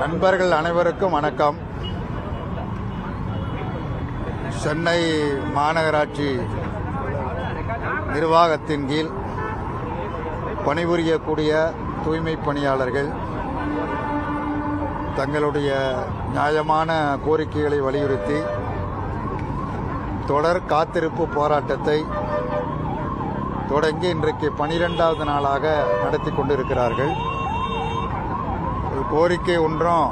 நண்பர்கள் அனைவருக்கும் வணக்கம். சென்னை மாநகராட்சி நிர்வாகத்தின் கீழ் பணிபுரியக்கூடிய தூய்மை பணியாளர்கள் தங்களுடைய நியாயமான கோரிக்கைகளை வலியுறுத்தி தொடர் காத்திருப்பு போராட்டத்தை தொடங்கி இன்றைக்கு பனிரெண்டாவது நாளாக நடத்தி கொண்டிருக்கிறார்கள். கோரிக்கை ஒன்றும்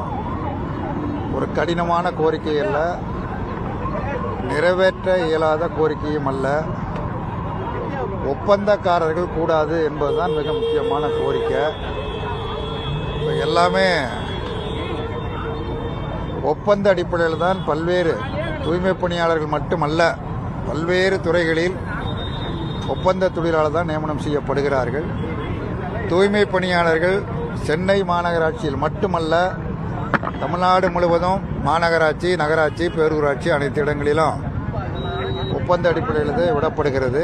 ஒரு கடினமான கோரிக்கை அல்ல. நிறைவேற்ற இயலாத கோரிக்கையும் அல்ல. ஒப்பந்தக்காரர்கள் கூடாது என்பதுதான் மிக முக்கியமான கோரிக்கை. இப்போ எல்லாமே ஒப்பந்த அடிப்படையில் தான் பல்வேறு தூய்மை பணியாளர்கள் மட்டுமல்ல பல்வேறு துறைகளில் ஒப்பந்த தொழிலாளர் தான் நியமனம் செய்யப்படுகிறார்கள். தூய்மை பணியாளர்கள் சென்னை மாநகராட்சியில் மட்டுமல்ல தமிழ்நாடு முழுவதும் மாநகராட்சி நகராட்சி பேரூராட்சி அனைத்து இடங்களிலும் ஒப்பந்த அடிப்படையில் விடப்படுகிறது.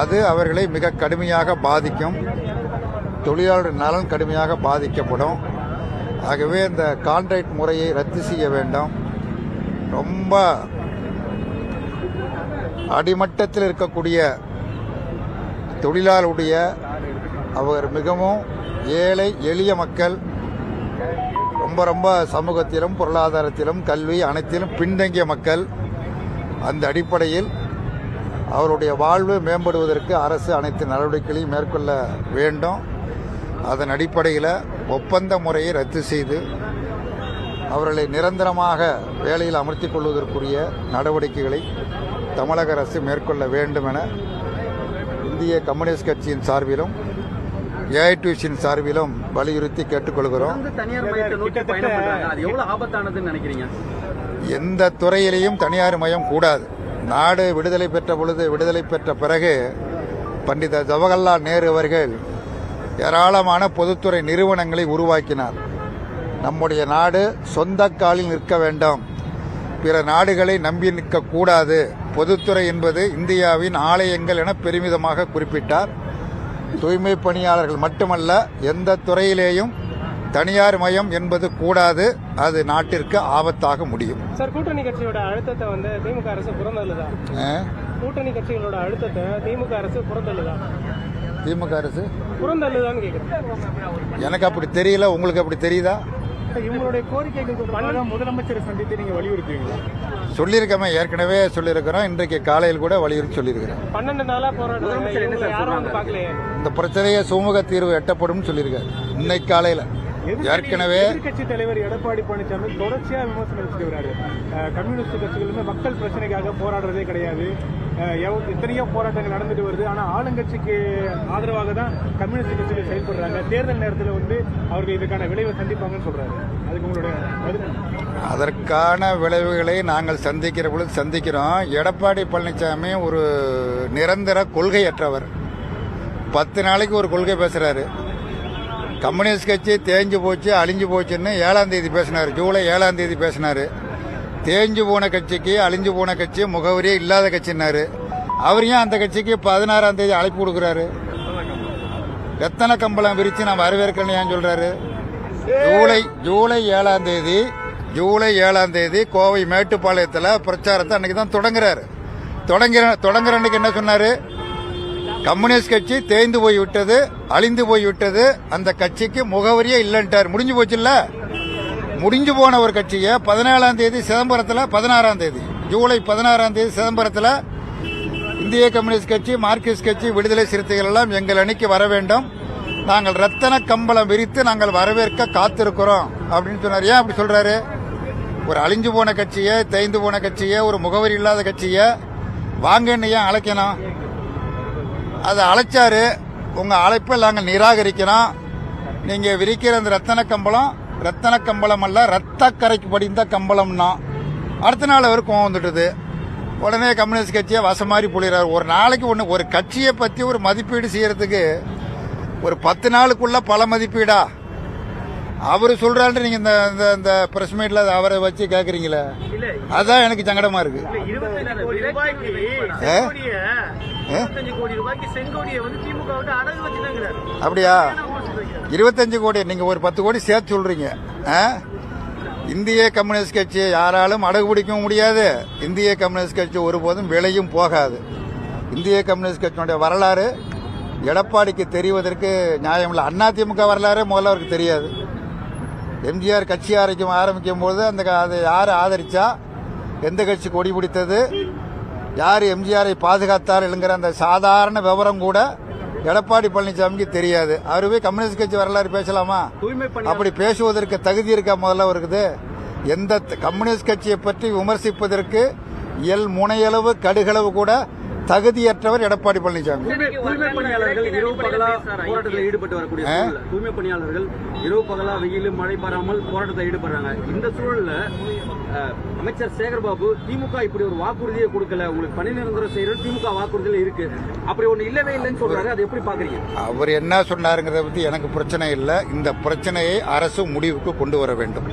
அது அவர்களை மிக கடுமையாக பாதிக்கும். தொழிலாளர் நலன் கடுமையாக பாதிக்கப்படும். ஆகவே இந்த கான்ட்ராக்ட் முறையை ரத்து செய்ய வேண்டும். ரொம்ப அடிமட்டத்தில் இருக்கக்கூடிய தொழிலாளருடைய அவர் மிகவும் ஏழை எளிய மக்கள். ரொம்ப ரொம்ப சமூகத்திலும் பொருளாதாரத்திலும் கல்வி அனைத்திலும் பின்தங்கிய மக்கள். அந்த அடிப்படையில் அவருடைய வாழ்வு மேம்படுவதற்கு அரசு அனைத்து நடவடிக்கைகளையும் மேற்கொள்ள வேண்டும். அதன் அடிப்படையில் ஒப்பந்த முறையை ரத்து செய்து அவர்களை நிரந்தரமாக வேலையில் அமர்த்தி கொள்வதற்குரிய நடவடிக்கைகளை தமிழக அரசு மேற்கொள்ள வேண்டும் என இந்திய கம்யூனிஸ்ட் கட்சியின் சார்பிலும் ஏஐடியூசின் சார்பிலும் வலியுறுத்தி கேட்டுக்கொள்கிறோம். எந்த துறையிலையும் தனியார் மயம் கூடாது. நாடு விடுதலை பெற்ற பொழுது விடுதலை பெற்ற பிறகு பண்டித ஜவஹர்லால் நேரு அவர்கள் ஏராளமான பொதுத்துறை நிறுவனங்களை உருவாக்கினார். நம்முடைய நாடு சொந்த காலில் நிற்க வேண்டும். பிற நாடுகளை நம்பி நிற்கக்கூடாது. பொதுத்துறை என்பது இந்தியாவின் ஆலயங்கள் என பெருமிதமாக குறிப்பிட்டார். தூய்மை பணியாளர்கள் மட்டுமல்ல எந்த துறையிலேயும் தனியார் மயம் என்பது கூடாது. அது நாட்டிற்கு ஆபத்தாக முடியும். சார் கூட்டணி கட்சியோட அழுத்தத்தை வந்து திமுக அரசு புறந்தள்ளுதா? கூட்டணி கட்சிகளோட அழுத்தத்தை திமுக அரசு புறந்தள்ளுதா? திமுக அரசு? புறந்தள்ளுதான்னு கேக்குறேன். எனக்கு அப்படி தெரியல. உங்களுக்கு அப்படி தெரியுதா? இவங்களுடைய கோரிக்கைகளுக்கு தொடர்பாக முதலமைச்சரை சந்தித்து நீங்க வலியுறுத்துவீங்களா? சொல்லியிருக்கமே ஏற்கனவே சொல்லியிருக்கிறோம். இன்றைக்கு காலையில் கூட வலியுறுத்தி சொல்லியிருக்கிறேன் பன்னெண்டு நாளா போராட்டம் இவங்களை யாரும் வந்து பார்க்கலையே. இந்த பிரச்சனையை சுமூக தீர்வு எட்டப்படும் சொல்லியிருக்காரு. இன்னைக்கு காலையில். ஏற்கனவே எதிர்கட்சி தலைவர் எடப்பாடி பழனிசாமி தொடர்ச்சியா விமர்சனம் வச்சுட்டு அஹ் கம்யூனிஸ்ட் கட்சிகளுமே மக்கள் பிரச்சனைக்காக போராடுறதே கிடையாது. எத்தனையோ போராட்டங்கள் நடந்துட்டு வருது. ஆனா ஆளுங்கட்சிக்கு ஆதரவாக தான் கம்யூனிஸ்ட் கட்சிகள் செயல்படுறாங்க. தேர்தல் நேரத்தில் வந்து அவர்கள் இதுக்கான விளைவை சந்திப்பாங்கன்னு சொல்றாரு. அதுக்கு உங்களுடைய? அதற்கான விளைவுகளை நாங்கள் சந்திக்கிற பொழுது சந்திக்கிறோம். எடப்பாடி பழனிசாமி ஒரு நிரந்தர கொள்கையற்றவர். பத்து நாளைக்கு ஒரு கொள்கை பேசுறாரு. கம்யூனிஸ்ட் கட்சி தேஞ்சு போச்சு அழிஞ்சு போச்சுன்னு ஏழாம் தேதி பேசினார். ஜூலை ஏழாம் தேதி பேசினார். தேஞ்சு போன கட்சிக்கு அழிஞ்சு போன கட்சி முகவரியே இல்லாத கட்சின்னாரு. அவர் ஏன் அந்த கட்சிக்கு பதினாறாம் தேதி அழைப்பு கொடுக்குறாரு? எத்தனை கம்பளம் விரித்து நான் வரவேற்கிறேன்னு ஏன் ஜூலை ஜூலை ஏழாம் தேதி ஜூலை ஏழாம் தேதி கோவை மேட்டுப்பாளையத்தில் பிரச்சாரத்தை அன்னைக்கு தான் தொடங்குறாரு. தொடங்குற தொடங்குற அன்னைக்கு என்ன சொன்னார்? கம்யூனிஸ்ட் கட்சி தேய்ந்து போய் விட்டது அழிந்து போய் விட்டது அந்த கட்சிக்கு முகவரியே இல்லைன்ட்டார். முடிஞ்சு போச்சுல்ல? முடிஞ்சு போன ஒரு கட்சியை பதினேழாம் தேதி சிதம்பரத்தில் பதினாறாம் தேதி ஜூலை பதினாறாம் தேதி சிதம்பரத்தில் இந்திய கம்யூனிஸ்ட் கட்சி மார்க்சிஸ்ட் கட்சி விடுதலை சிறுத்தைகள் எல்லாம் எங்கள் அணிக்கு வர வேண்டும். நாங்கள் ரத்தன கம்பளம் விரித்து நாங்கள் வரவேற்க காத்திருக்கிறோம். அப்படின்னு சொன்னார். ஏன் அப்படி சொல்றாரு? ஒரு அழிஞ்சு போன கட்சியை தேய்ந்து போன கட்சியை ஒரு முகவரி இல்லாத கட்சியை வாங்கன்னு ஏன் அழைக்கணும்? அதை அழைச்சாரு. உங்க அழைப்பை நாங்கள் நிராகரிக்கிறோம். நீங்க விரிக்கிற அந்த ரத்தன கம்பளம் ரத்தன கம்பளம் அல்ல ரத்த கரைக்கு படிந்த கம்பளம்னா. அடுத்த நாள் அவர் கோவம் வந்துட்டுது. உடனே கம்யூனிஸ்ட் கட்சியை வசமாரி பொழிறாரு. ஒரு நாளைக்கு ஒன்று ஒரு கட்சியை பற்றி ஒரு மதிப்பீடு செய்யறதுக்கு ஒரு பத்து நாளுக்குள்ள பல மதிப்பீடா? அவர் சொல்றாரு நீங்க இந்த இந்த இந்த பிரஸ் மீட்ல அவரை வச்சு கேக்குறீங்களே? அதான் எனக்கு சங்கடமா இருக்கு. அப்படியா? இருபத்தஞ்சு கோடி நீங்க ஒரு பத்து கோடி சேர்த்து சொல்றீங்க. ஆ? இந்திய கம்யூனிஸ்ட் கட்சியை யாராலும் அடகு பிடிக்கவும் முடியாது. இந்திய கம்யூனிஸ்ட் கட்சி ஒருபோதும் விலையும் போகாது. இந்திய கம்யூனிஸ்ட் கட்சியினுடைய வரலாறு எடப்பாடிக்கு தெரிவதற்கு நியாயம் இல்லை. அதிமுக வரலாறே முதல்ல அவருக்கு தெரியாது. எம்ஜிஆர் கட்சி ஆரம்பிக்கும் ஆரம்பிக்கும் போது அந்த அதை யார் ஆதரிச்சா? எந்த கட்சி கொடி பிடித்தது? யார் எம்ஜிஆரை பாதுகாத்தார்கள்ங்கிற அந்த சாதாரண விவரம் கூட எடப்பாடி பழனிசாமிக்கு தெரியாது. அவருவே கம்யூனிஸ்ட் கட்சி வரலாறு பேசலாமா? அப்படி பேசுவதற்கு தகுதி இருக்கா? முதல்ல இருக்குது எந்த கம்யூனிஸ்ட் கட்சியை பற்றி விமர்சிப்பதற்கு எல் முனையளவு கடுகளவு கூட தகுதியற்றவர் எடப்பாடி பழனிசாமி. போராட்டத்தில் ஈடுபட்டு வரக்கூடிய தூய்மை பணியாளர்கள் இரவு பகலா வெயில் மழை பாராமல் போராட்டத்தில் ஈடுபடுறாங்க. இந்த சூழல்ல அமைச்சர் சேகர்பாபு திமுக இப்படி ஒரு வாக்குறுதியை கொடுக்கல. உங்களுக்கு பணி நிரந்தரம் செய்யறது திமுக வாக்குறுதியில இருக்கு. அப்படி ஒண்ணு இல்லவே இல்லைன்னு சொல்றாரு. அதை எப்படி பாக்குறீங்க? அவர் என்ன சொன்னாருங்கிறத பத்தி எனக்கு பிரச்சனை இல்லை. இந்த பிரச்சனையை அரசு முடிவுக்கு கொண்டு வர வேண்டும்.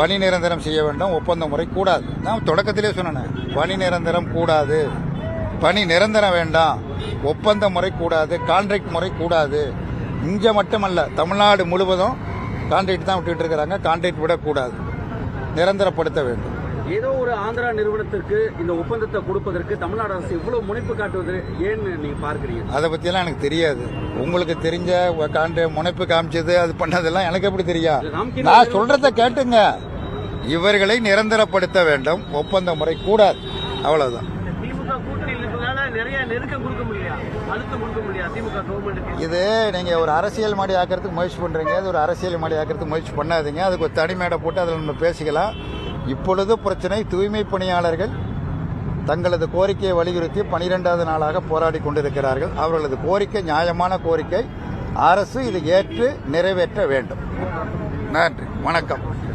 பணி நிரந்தரம் செய்ய வேண்டும். ஒப்பந்த முறை கூடாது. நான் தொடக்கத்திலே சொன்னேன். பணி நிரந்தரம் கூடாது. பணி நிரந்தரம் வேண்டாம். ஒப்பந்த முறை கூடாது கான்ட்ராக்ட் முறை கூடாது. இங்கே மட்டுமல்ல தமிழ்நாடு முழுவதும் கான்ட்ராக்ட் தான் விட்டுட்டு இருக்கிறாங்க. கான்ட்ராக்ட் விடக்கூடாது. நிரந்தரப்படுத்த வேண்டும். ஏதோ ஒரு ஆந்திரா நிறுவனத்திற்கு இந்த ஒப்பந்தத்தை கொடுப்பதற்கு தமிழ்நாடு அரசு இவ்வளவு முனைப்பு காட்டுவது ஏன்னு நீங்க பார்க்கறீங்க. அதை பற்றியெல்லாம் எனக்கு தெரியாது. உங்களுக்கு தெரிஞ்ச காண்ட முனைப்பு காமிச்சது அது பண்ணதெல்லாம் எனக்கு எப்படி நமக்கு நான் சொல்றத கேட்டுங்க. இவர்களை நிரந்தரப்படுத்த வேண்டும். ஒப்பந்த முறை கூடாது. அவ்வளவுதான். நெருக்கம் கொடுக்க அழுத்தம் கொடுக்க திமுக கவர்மெண்ட்டுக்கு இது நீங்க ஒரு அரசியல் மாடி ஆக்கிறதுக்கு முயற்சி பண்றீங்க. இது ஒரு அரசியல் மாடி ஆக்கிறதுக்கு முயற்சி பண்ணாதீங்க. அதுக்கு ஒரு தனி மேடை போட்டு அதில் நம்ம பேசிக்கலாம். இப்பொழுது பிரச்சனை தூய்மை பணியாளர்கள் தங்களது கோரிக்கையை வலியுறுத்தி பனிரெண்டாவது நாளாக போராடி கொண்டிருக்கிறார்கள். அவர்களது கோரிக்கை நியாயமான கோரிக்கை அரசு இதை ஏற்று நிறைவேற்ற வேண்டும். நன்றி. வணக்கம்.